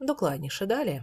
Докладніше далі.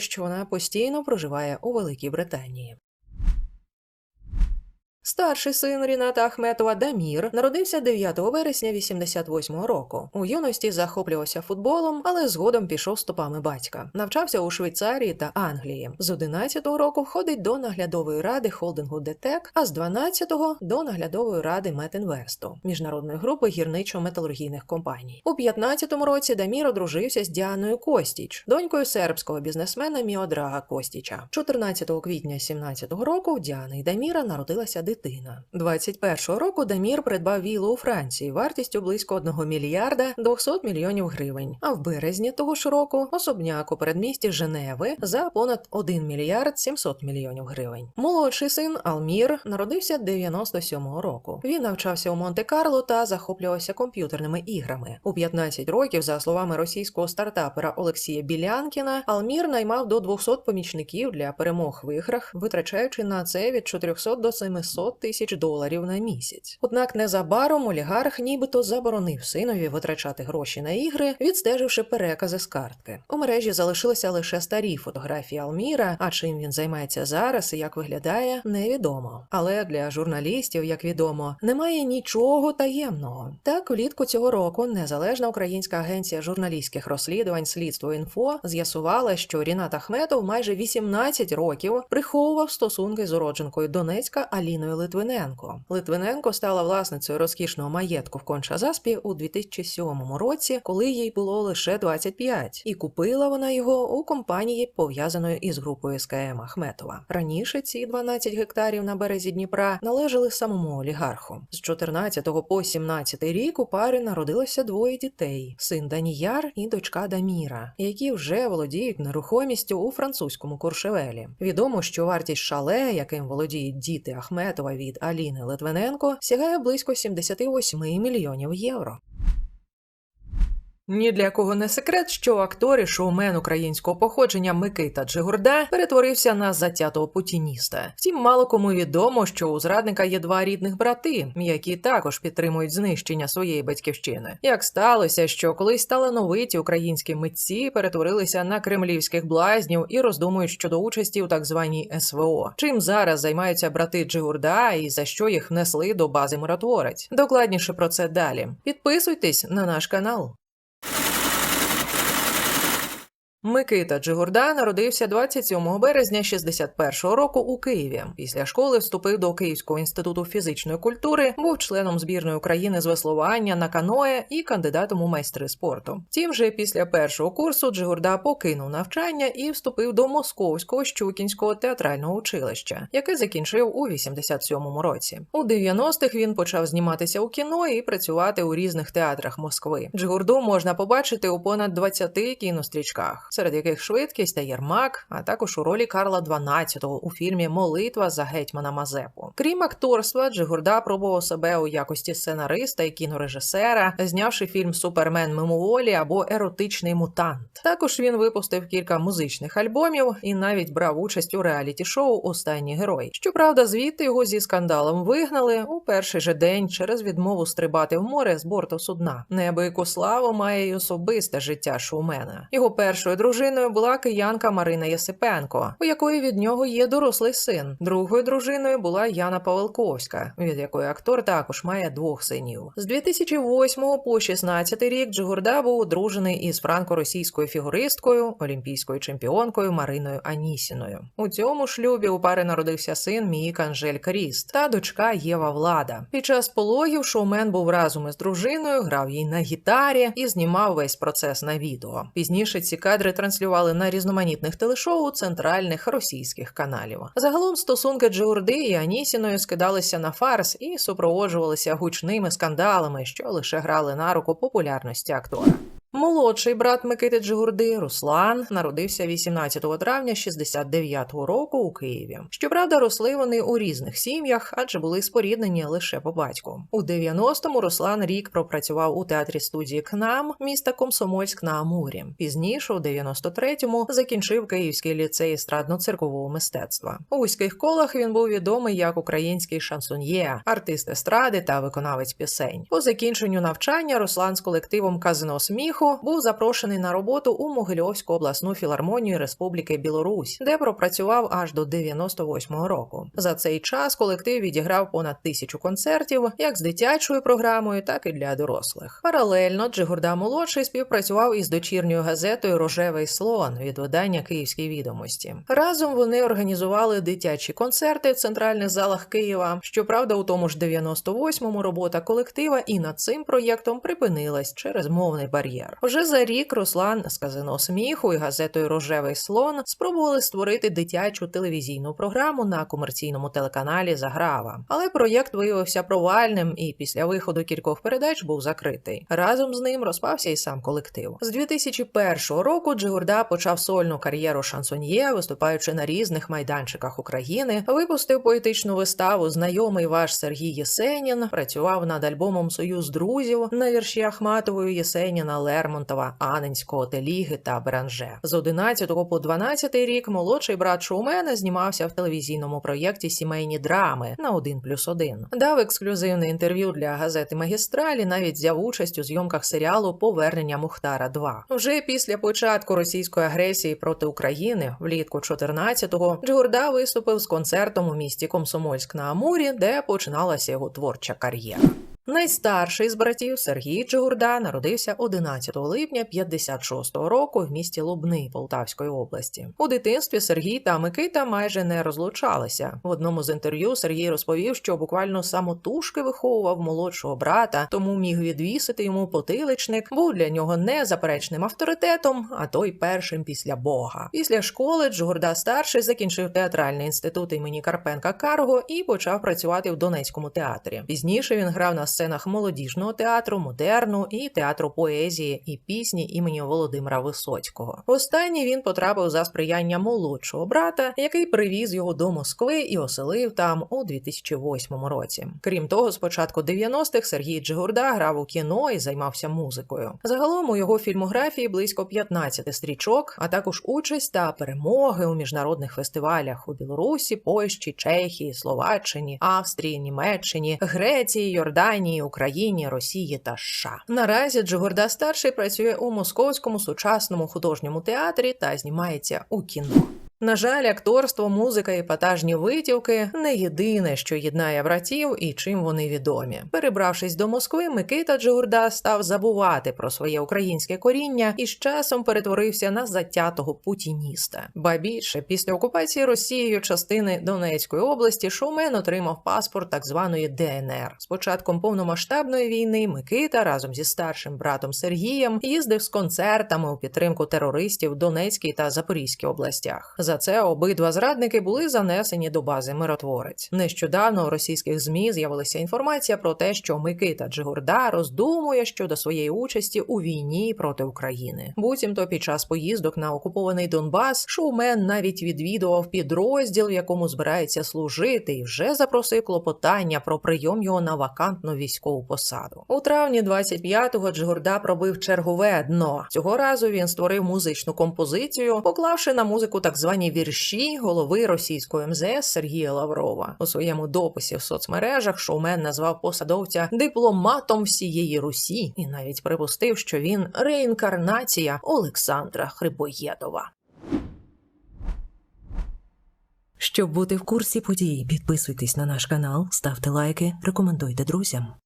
що вона постійно проживає у Великій Британії. Старший син Ріната Ахметова Дамір народився 9 вересня 88-го року. У юності захоплювався футболом, але згодом пішов стопами батька. Навчався у Швейцарії та Англії. З 11-го року входить до наглядової ради холдингу ДТЕК, а з 12-го до наглядової ради Метінвесту міжнародної групи гірничо-металургійних компаній. У 15-му році Дамір одружився з Діаною Костіч, донькою сербського бізнесмена Міодрага Костіча. 14 квітня 17-го року в Діани і Даміра народилася дитина. 21-го року Дамір придбав віллу у Франції вартістю близько 1 мільярда 200 мільйонів гривень. А в березні того ж року особняк у передмісті Женеви за понад 1 мільярд 700 мільйонів гривень. Молодший син Алмір народився 97-го року. Він навчався у Монте-Карло та захоплювався комп'ютерними іграми. У 15 років, за словами російського стартапера Олексія Білянкіна, Алмір наймав до 200 помічників для перемог в іграх, витрачаючи на це від 400 до 700 тисяч доларів на місяць. Однак незабаром олігарх нібито заборонив синові витрачати гроші на ігри, відстеживши перекази з картки. У мережі залишилися лише старі фотографії Алміра. А чим він займається зараз і як виглядає, невідомо. Але для журналістів, як відомо, немає нічого таємного. Так, влітку цього року незалежна українська агенція журналістських розслідувань Слідство інфо з'ясувала, що Рінат Ахметов майже 18 років приховував стосунки з уродженкою Донецька Аліною Литвиненко. Литвиненко стала власницею розкішного маєтку в Конча-Заспі у 2007 році, коли їй було лише 25, і купила вона його у компанії, пов'язаної із групою СКМ Ахметова. Раніше ці 12 гектарів на березі Дніпра належали самому олігарху. З 14 по 17 рік у пари народилося двоє дітей: син Даніяр і дочка Даміра, які вже володіють нерухомістю у французькому Куршевелі. Відомо, що вартість шале, яким володіють діти Ахметова від Аліни Литвиненко, сягає близько 78 мільйонів євро. Ні для кого не секрет, що актор і шоумен українського походження Микита Джигурда перетворився на затятого путініста. Втім, мало кому відомо, що у зрадника є два рідних брати, які також підтримують знищення своєї батьківщини. Як сталося, що колись талановиті українські митці перетворилися на кремлівських блазнів і роздумують щодо участі у так званій СВО. Чим зараз займаються брати Джигурда і за що їх внесли до бази миротворець? Докладніше про це далі. Підписуйтесь на наш канал. Микита Джигурда народився 27 березня 61-го року у Києві. Після школи вступив до Київського інституту фізичної культури, був членом збірної України з веслування на каное і кандидатом у майстри спорту. Втім, же після першого курсу Джигурда покинув навчання і вступив до Московського Щукінського театрального училища, яке закінчив у 87-му році. У 90-х він почав зніматися у кіно і працювати у різних театрах Москви. Джигурду можна побачити у понад 20 кінострічках. Серед яких швидкість та Єрмак, а також у ролі Карла XII у фільмі Молитва за гетьмана Мазепу. Крім акторства, Джигурда пробував себе у якості сценариста і кінорежисера, знявши фільм Супермен мимоволі або Еротичний мутант. Також він випустив кілька музичних альбомів і навіть брав участь у реаліті-шоу Останній герой. Щоправда, звідти його зі скандалом вигнали у перший же день через відмову стрибати в море з борту судна. Неабияку славу має й особисте життя шоумена. Його першою дружиною була киянка Марина Єсипенко, у якої від нього є дорослий син. Другою дружиною була Яна Павелковська, від якої актор також має двох синів. З 2008 по 16 рік Джигурда був одружений із франко-російською фігуристкою, олімпійською чемпіонкою Мариною Анісіною. У цьому шлюбі у пари народився син Міїк Анжель Кріст та дочка Єва Влада. Під час пологів шоумен був разом із дружиною, грав їй на гітарі і знімав весь процес на відео. Пізніше ці кадри транслювали на різноманітних телешоу центральних російських каналів. Загалом стосунки Джурди і Анісіної скидалися на фарс і супроводжувалися гучними скандалами, що лише грали на руку популярності актора. Молодший брат Микити Джигурди Руслан народився 18 травня 69-го року у Києві. Щоправда, росли вони у різних сім'ях, адже були споріднені лише по батьку. У 90-му Руслан рік пропрацював у театрі студії КНАМ міста Комсомольськ на Амурі. Пізніше, у 93-му, закінчив Київський ліцей естрадно-циркового мистецтва. У вузьких колах він був відомий як український шансоньє, артист естради та виконавець пісень. По закінченню навчання Руслан з колективом Казино сміху був запрошений на роботу у Могильовську обласну філармонію Республіки Білорусь, де пропрацював аж до 98-го року. За цей час колектив відіграв понад тисячу концертів, як з дитячою програмою, так і для дорослих. Паралельно Джигурда молодший співпрацював із дочірньою газетою Рожевий слон від видання Київські відомості. Разом вони організували дитячі концерти в центральних залах Києва. Щоправда, у тому ж 98-му робота колектива і над цим проєктом припинилась через мовний бар'єр. Вже за рік Руслан з казино сміху і газетою Рожевий слон спробували створити дитячу телевізійну програму на комерційному телеканалі Заграва. Але проєкт виявився провальним і після виходу кількох передач був закритий. Разом з ним розпався і сам колектив. З 2001 року Джигурда почав сольну кар'єру шансоньє, виступаючи на різних майданчиках України. Випустив поетичну виставу Знайомий ваш Сергій Єсенін. Працював над альбомом Союз друзів на вірші Ахматової Єсеніна Лермонтова, Аненського, Теліги та Бранже. З 11 по 12 рік молодший брат Шоумена знімався в телевізійному проєкті Сімейні драми на 1 плюс 1. Дав ексклюзивне інтерв'ю для газети Магістралі. Навіть взяв участь у зйомках серіалу Повернення Мухтара 2 Вже після початку російської агресії проти України влітку 14-го Джигурда виступив з концертом у місті Комсомольськ на Амурі, де починалася його творча кар'єра. Найстарший з братів Сергій Джигурда народився 11 липня 56-го року в місті Лубни Полтавської області. У дитинстві Сергій та Микита майже не розлучалися. В одному з інтерв'ю Сергій розповів, що буквально самотужки виховував молодшого брата, тому міг відвісити йому потиличник, був для нього незаперечним авторитетом, а той першим після Бога. Після школи Джигурда старший закінчив театральний інститут імені Карпенка Карго і почав працювати в Донецькому театрі. Пізніше він грав на сценах молодіжного театру, модерну і театру поезії і пісні імені Володимира Висоцького. Останній він потрапив за сприяння молодшого брата, який привіз його до Москви і оселив там у 2008 році. Крім того, з початку 90-х Сергій Джигурда грав у кіно і займався музикою. Загалом у його фільмографії близько 15 стрічок, а також участь та перемоги у міжнародних фестивалях у Білорусі, Польщі, Чехії, Словаччині, Австрії, Німеччині, Греції, Йорданії. Україні, Росії та США. Наразі Джигурда старший працює у московському сучасному художньому театрі та знімається у кіно. На жаль, акторство, музика і епатажні витівки не єдине, що єднає братів і чим вони відомі. Перебравшись до Москви, Микита Джигурда став забувати про своє українське коріння і з часом перетворився на затятого путініста. Ба більше після окупації Росією частини Донецької області шоумен отримав паспорт так званої ДНР. З початком повномасштабної війни Микита разом зі старшим братом Сергієм їздив з концертами у підтримку терористів в Донецькій та Запорізькій областях. За це обидва зрадники були занесені до бази миротворець. Нещодавно у російських змі з'явилася інформація про те, що Микита Джигурда роздумує щодо своєї участі у війні проти України. Буцімто під час поїздок на окупований Донбас шоумен навіть відвідував підрозділ, в якому збирається служити, і вже запросив клопотання про прийом його на вакантну військову посаду. У травні 25-го Джигурда пробив чергове дно. Цього разу він створив музичну композицію, поклавши на музику так звані вірші голови російської МЗС Сергія Лаврова. У своєму дописі в соцмережах шоумен назвав посадовця дипломатом всієї Русі і навіть припустив, що він реінкарнація Олександра Хрибоєдова. Щоб бути в курсі подій, підписуйтесь на наш канал, ставте лайки, рекомендуйте друзям.